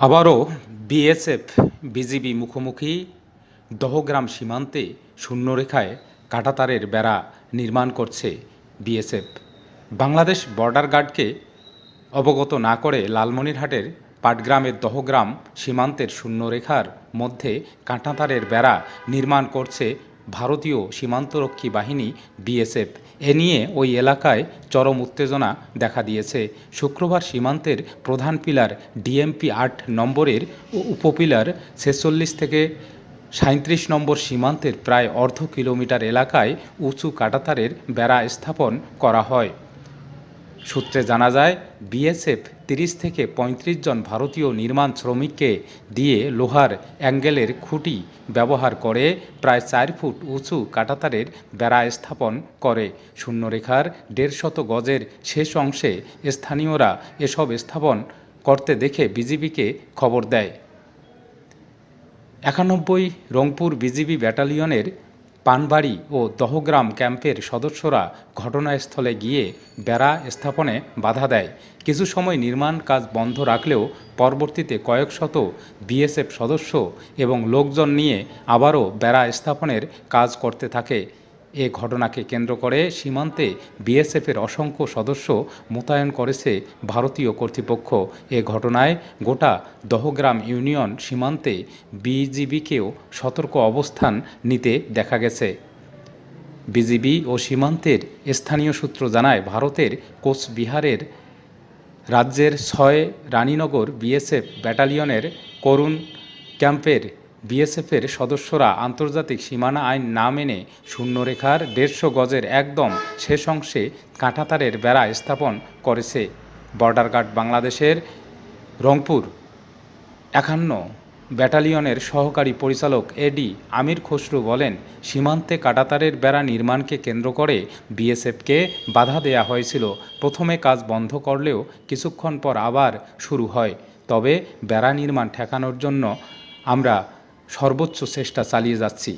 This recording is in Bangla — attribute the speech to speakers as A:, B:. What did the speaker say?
A: আবারও বিএসএফ, বিজিবি মুখোমুখি, দহগ্রাম সীমান্তে শূন্যরেখায় কাঁটাতারের বেড়া নির্মাণ করছে বিএসএফ। বাংলাদেশ বর্ডার গার্ডকে অবগত না করে লালমনিরহাটের পাটগ্রামের দহগ্রাম সীমান্তের শূন্যরেখার মধ্যে কাঁটাতারের বেড়া নির্মাণ করছে ভারতীয় সীমান্তরক্ষী বাহিনী, বিএসএফ, এ নিয়ে ওই এলাকায় চরম উত্তেজনা দেখা দিয়েছে। শুক্রবার সীমান্তের প্রধান পিলার ডিএমপি আট নম্বরের উপপিলার ছেচল্লিশ থেকে সাঁত্রিশ নম্বর সীমান্তের প্রায় অর্ধ কিলোমিটার এলাকায় উঁচু কাটাতারের বেড়া স্থাপন করা হয়। সূত্রে জানা যায়, বিএসএফ তিরিশ থেকে পঁয়ত্রিশ জন ভারতীয় নির্মাণ শ্রমিককে দিয়ে লোহার অ্যাঙ্গেলের খুঁটি ব্যবহার করে প্রায় চার ফুট উঁচু কাঁটাতারের বেড়া স্থাপন করে। শূন্যরেখার দেড়শত গজের শেষ অংশে স্থানীয়রা এসব স্থাপন করতে দেখে বিজিবিকে খবর দেয়। একানব্বই রংপুর বিজিবি ব্যাটালিয়নের পানবাড়ি ও দহগ্রাম ক্যাম্পের সদস্যরা ঘটনাস্থলে গিয়ে বেড়া স্থাপনে বাধা দেয়। কিছু সময় নির্মাণ কাজ বন্ধ রাখলেও পরবর্তীতে কয়েক শত বিএসএফ সদস্য এবং লোকজন নিয়ে আবারও বেড়া স্থাপনের কাজ করতে থাকে। এ ঘটনাকে কেন্দ্র করে সীমান্তে বিএসএফের অসংখ্য সদস্য মোতায়েন করেছে ভারতীয় কর্তৃপক্ষ। এ ঘটনায় গোটা দহগ্রাম ইউনিয়ন সীমান্তে বিজিবিকেও সতর্ক অবস্থান নিতে দেখা গেছে। বিজিবি ও সীমান্তের স্থানীয় সূত্র জানায়, ভারতের কোচবিহারের রাজ্যের ছয় রানীনগর বিএসএফ ব্যাটালিয়নের করুণ ক্যাম্পের বিএসএফের সদস্যরা আন্তর্জাতিক সীমানা আইন না মেনে শূন্যরেখার দেড়শো গজের একদম শেষ অংশে কাঁটাতারের বেড়া স্থাপন করেছে। বর্ডার গার্ড বাংলাদেশের রংপুর। একান্ন ব্যাটালিয়নের সহকারী পরিচালক এডি আমির খসরু বলেন, সীমান্তে কাটাতারের বেড়া নির্মাণকে কেন্দ্র করে বিএসএফকে বাধা দেয়া হয়েছিল। প্রথমে কাজ বন্ধ করলেও কিছুক্ষণ পর আবার শুরু হয়। তবে বেড়া নির্মাণ ঠেকানোর জন্য আমরা সর্বোচ্চ চেষ্টা চালিয়ে যাচ্ছি।